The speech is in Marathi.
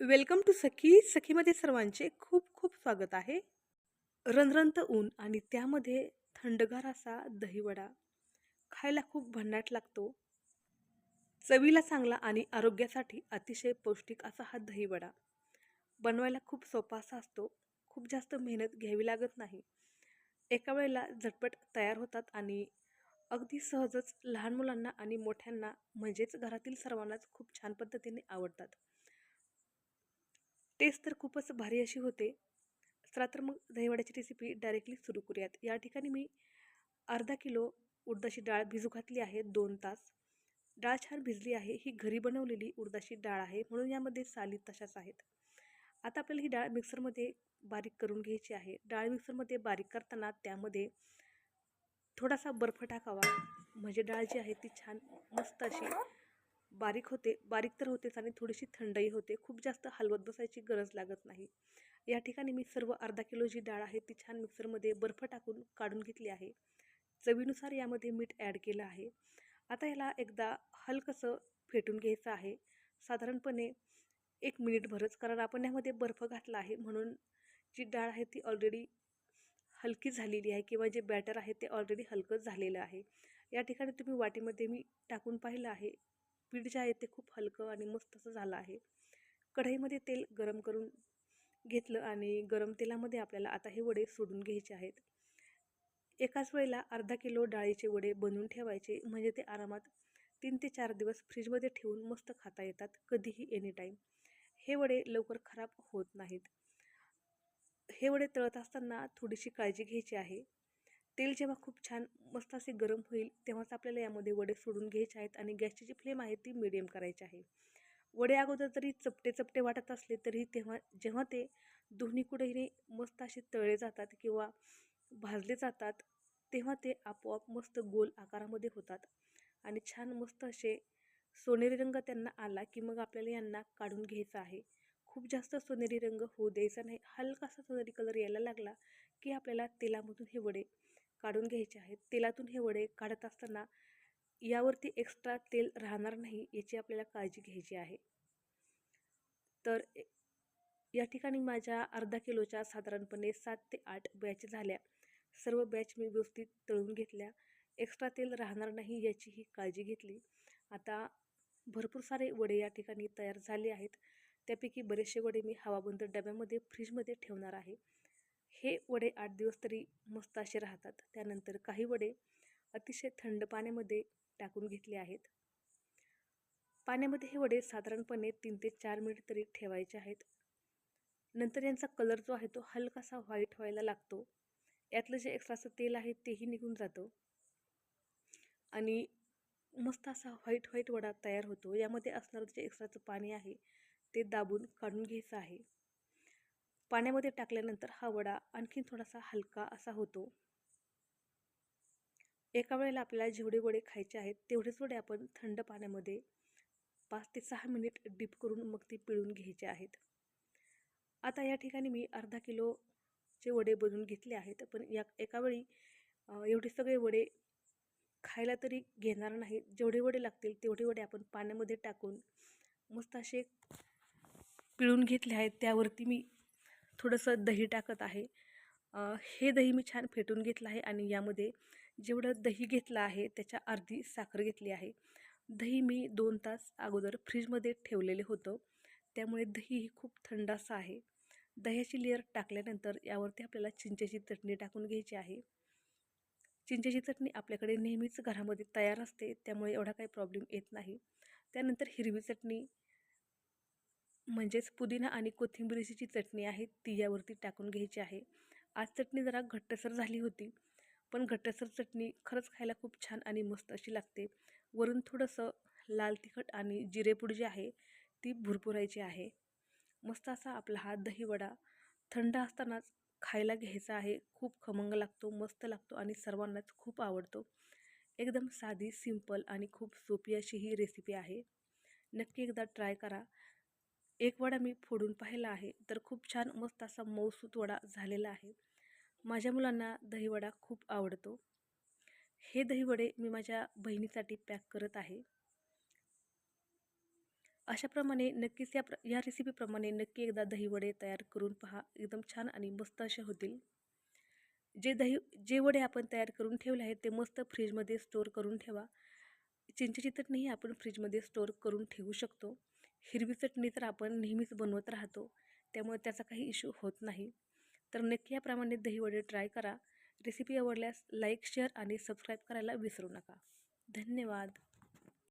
वेलकम टू सखी सखीमध्ये सर्वांचे खूप खूप स्वागत आहे. रंधरंत ऊन आणि त्यामध्ये थंडगार असा दहीवडा. खायला खूप भन्नाट लागतो. चवीला चांगला आणि आरोग्यासाठी अतिशय पौष्टिक असा हा दहीवडा. बनवायला खूप सोपा असा असतो. खूप जास्त मेहनत घ्यावी लागत नाही. एका वेळेला झटपट तयार होतात आणि अगदी सहजच लहान मुलांना आणि मोठ्यांना म्हणजेच घरातील सर्वांनाच खूप छान पद्धतीने आवडतात. टेस्ट तर खूपच भारी अशी होते. चला तर मग दहीवड्याची रेसिपी डायरेक्टली सुरू करूयात. या ठिकाणी मी अर्धा किलो उडदाची डाळ भिजू घातली आहे दोन तास. डाळ छान भिजली आहे. ही घरी बनवलेली उडदाची डाळ आहे. म्हणून यामध्ये साली तशाच आहेत. आता आपल्याला ही डाळ मिक्सरमध्ये बारीक करून घ्यायची आहे. डाळ मिक्सरमध्ये बारीक करताना त्यामध्ये थोडासा बर्फ टाकावा. म्हणजे डाळ जी आहे ती छान मस्त अशी बारीक होते बारीक तर होतेच आणि थोडीशी थंडही होते. खूप जास्त हलवत बसायची गरज लागत नाही. या ठिकाणी मी सर्व अर्धा किलो जी डाळ आहे ती छान मिक्सरमध्ये बर्फ टाकून काढून घेतली आहे. चवीनुसार यामध्ये मीठ ॲड केलं आहे. आता याला एकदा हलकंसं फेटून घ्यायचं आहे. साधारणपणे एक मिनिटभरच कारण आपण यामध्ये बर्फ घातला आहे म्हणून जी डाळ आहे ती ऑलरेडी हलकी झालेली आहे किंवा जे बॅटर आहे ते ऑलरेडी हलकंच झालेलं आहे. या ठिकाणी तुम्ही वाटीमध्ये मी टाकून पाहिलं आहे. पीठ जे आहे ते खूप हलकं आणि मस्त असं झालं आहे. कढईमध्ये तेल गरम करून घेतलं आणि गरम तेलामध्ये आपल्याला आता हे वडे सोडून घ्यायचे आहेत. एकाच वेळेला अर्धा किलो डाळीचे वडे बनवून ठेवायचे म्हणजे ते आरामात तीन ते चार दिवस फ्रीजमध्ये ठेवून मस्त खाता येतात कधीही एनी टाईम हे वडे लवकर खराब होत नाहीत. हे वडे तळत असताना थोडीशी काळजी घ्यायची आहे. तेल जेव्हा खूप छान मस्त असे गरम होईल तेव्हाच आपल्याला यामध्ये वडे सोडून घ्यायचे आहेत आणि गॅसची जी फ्लेम आहे ती मिडियम करायची आहे. वडे अगोदर जरी चपटे चपटे वाटत असले तरी तेव्हा जेव्हा ते दोन्ही कुठेही मस्त असे तळले जातात किंवा भाजले जातात तेव्हा ते आपोआप मस्त गोल आकारामध्ये होतात आणि छान मस्त असे सोनेरी रंग त्यांना आला की मग आपल्याला यांना काढून घ्यायचा आहे. खूप जास्त सोनेरी रंग होऊ द्यायचा नाही. हलकासा सोनेरी कलर यायला लागला की आपल्याला तेलामधून हे वडे काढून घ्यायचे आहेत. तेलातून हे वडे काढत असताना यावरती एक्स्ट्रा तेल राहणार नाही याची आपल्याला काळजी घ्यायची आहे. तर या ठिकाणी माझ्या अर्धा किलोच्या साधारणपणे सात ते आठ बॅच झाल्या. सर्व बॅच मी व्यवस्थित तळून घेतल्या. एक्स्ट्रा तेल राहणार नाही याचीही काळजी घेतली. आता भरपूर सारे वडे या ठिकाणी तयार झाले आहेत. त्यापैकी बरेचसे वडे मी हवाबंद डब्यामध्ये फ्रीजमध्ये ठेवणार आहे. हे वडे आठ दिवस तरी मस्त असे राहतात. त्यानंतर काही वडे अतिशय थंड पाण्यामध्ये टाकून घेतले आहेत. पाण्यामध्ये हे वडे साधारणपणे तीन ते चार मिनिट तरी ठेवायचे आहेत. नंतर यांचा कलर जो आहे तो हलकासा व्हाईट व्हायला लागतो. यातलं जे एक्स्ट्राचं तेल आहे तेही निघून जातं. आणि मस्त असा व्हाईट व्हाईट वडा तयार होतो. यामध्ये असणारं जे एक्स्ट्राचं पाणी आहे ते दाबून काढून घ्यायचं आहे. पाण्यामध्ये टाकल्यानंतर हा वडा आणखी थोडासा हलका असा होतो. एका वेळेला आपल्याला जेवढे वडे खायचे आहेत तेवढेच वडे आपण थंड पाण्यामध्ये पाच ते सहा मिनिट डीप करून मग ते पिळून घ्यायचे आहेत. आता या ठिकाणी मी अर्धा किलोचे वडे बनवून घेतले आहेत पण या एकावेळी एवढे सगळे वडे खायला तरी घेणार नाही. जेवढे वडे लागतील तेवढे वडे आपण पाण्यामध्ये टाकून मस्त असे पिळून घेतले आहेत. त्यावरती मी थोडंसं दही टाकत आहे. हे दही मी छान फेटून घेतलं आहे आणि यामध्ये जेवढं दही घेतलं आहे त्याच्या अर्धी साखर घेतली आहे. दही मी दोन तास अगोदर फ्रीजमध्ये ठेवलेले होतं. त्यामुळे दही ही खूप थंड असं आहे. दह्याची लेअर टाकल्यानंतर यावरती आपल्याला चिंचेची चटणी टाकून घ्यायची आहे. चिंचेची चटणी आपल्याकडे नेहमीच घरामध्ये तयार असते त्यामुळे एवढा काही प्रॉब्लेम येत नाही. त्यानंतर हिरवी चटणी म्हणजेच पुदिना आणि कोथिंबिरीची जी चटणी आहे ती यावरती टाकून घ्यायची आहे. आज चटणी जरा घट्टसर झाली होती पण घट्टसर चटणी खरंच खायला खूप छान आणि मस्त अशी लागते. वरून थोडंसं लाल तिखट आणि जिरेपूड जी आहे ती भुरपुरायची आहे. मस्त असा आपला हा दहीवडा थंड असतानाच खायला घ्यायचा आहे खूप खमंग लागतो मस्त लागतो आणि सर्वांनाच खूप आवडतो. एकदम साधी सिंपल आणि खूप सोपी अशी ही रेसिपी आहे. नक्की एकदा ट्राय करा. एक वडा मी फोडून पाहिला आहे तर खूप छान मस्त असा मऊसूत वडा झालेला आहे. माझ्या मुलांना दहीवडा खूप आवडतो. हे दहीवडे मी माझ्या बहिणीसाठी पॅक करत आहे. अशाप्रमाणे नक्कीच या प्र या रेसिपीप्रमाणे नक्की एकदा दहीवडे तयार करून पहा. एकदम छान आणि मस्त असे होतील. जे दही जे वडे आपण तयार करून ठेवले आहेत ते मस्त फ्रीजमध्ये स्टोअर करून ठेवा. चिंचेची चटणीही आपण फ्रीजमध्ये स्टोअर करून ठेवू शकतो. हिरवी चटणी तर आपण नेहमीच बनवत राहतो त्यामुळे त्याचा काही इश्यू होत नाही. तर नक्की याप्रमाणे दहीवडे ट्राय करा. रेसिपी आवडल्यास लाईक शेअर आणि सबस्क्राईब करायला विसरू नका. धन्यवाद.